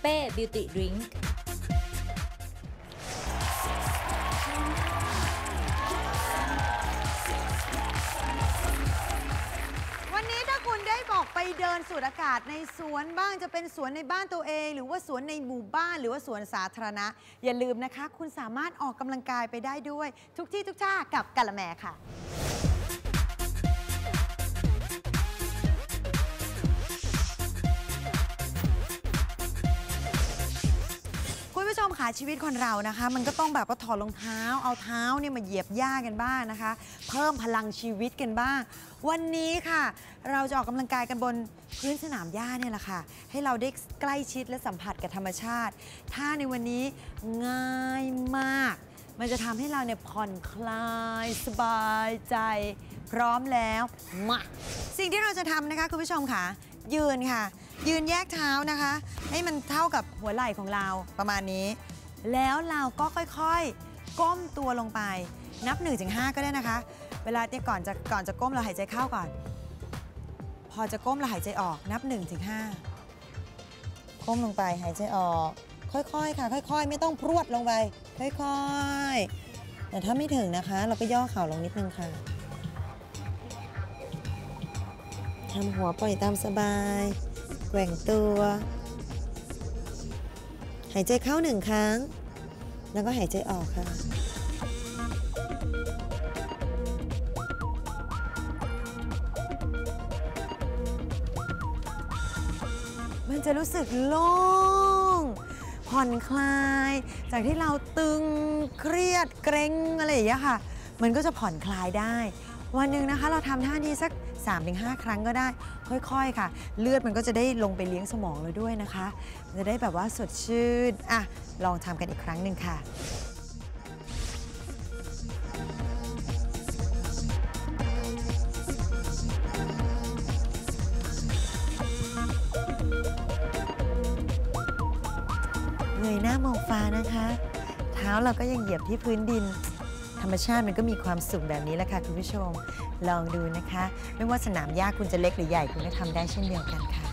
เป้บิวตี้ดริงก์วันนี้ถ้าคุณได้บอกไปเดินสูดอากาศในสวนบ้างจะเป็นสวนในบ้านตัวเอง หรือว่าสวนในหมู่บ้านหรือว่าสวนสาธารณะ อย่าลืมนะคะ คุณสามารถออกกำลังกายไปได้ด้วย ทุกที่ทุกท่ากับกะละแมค่ะ ค่ะชีวิตคนเรานะคะ มันก็ต้องแบบว่าถอดรองเท้า เอาเท้าเนี่ยมาเหยียบหญ้ากันบ้างนะคะ เพิ่มพลังชีวิตกันบ้าง วันนี้ค่ะ เราจะออกกำลังกายกันบนพื้นสนามหญ้าเนี่ยแหละค่ะ ให้เราได้ใกล้ชิดและสัมผัสกับธรรมชาติท่าในวันนี้ง่ายมาก มันจะทำให้เราเนี่ยผ่อนคลายสบายใจ พร้อมแล้วมาสิ่งที่เราจะทำนะคะคุณผู้ชมค่ะ ยืนค่ะยืนแยกเท้านะคะ ให้มันเท่ากับหัวไหล่ของเราประมาณนี้ แล้วเราก็ค่อยๆ ก้มตัวลงไป นับ1-5ก็ได้นะคะ เวลาเนี่ยก่อนจะก่อนจะก้มเราหายใจเข้าก่อน พอจะก้มเราหายใจออกนับ1-5ก้มลงไปหายใจออก ค่อยๆค่ะ ค่อย ๆ ไม่ต้องพรวดลงไป ค่อยๆ แต่ถ้าไม่ถึงนะคะ เราก็ย่อเข่าลงนิดนึงค่ะทำหัวปล่อยตามสบาย แกว่งตัว หายใจเข้าหนึ่งครั้ง แล้วก็หายใจออกค่ะ มันจะรู้สึกโล่ง ผ่อนคลาย จากที่เราตึงเครียดเกรงอะไรอย่างเงี้ยค่ะ มันก็จะผ่อนคลายได้ วันหนึ่งนะคะ เราทำท่านี้สัก 3-5 ครั้งก็ได้ ค่อยๆค่ะ เลือดมันก็จะได้ลงไปเลี้ยงสมองเราด้วยนะคะ จะได้แบบว่าสดชื่นอะลองทำกันอีกครั้งหนึ่งค่ะเงยหน้ามองฟ้านะคะ เท้าเราก็ยังเหยียบที่พื้นดิน ธรรมชาติมันก็มีความสุขแบบนี้แหละค่ะคุณผู้ชม ลองดูนะคะ ไม่ว่าสนามหญ้าคุณจะเล็กหรือใหญ่คุณก็ทำได้เช่นเดียวกันค่ะ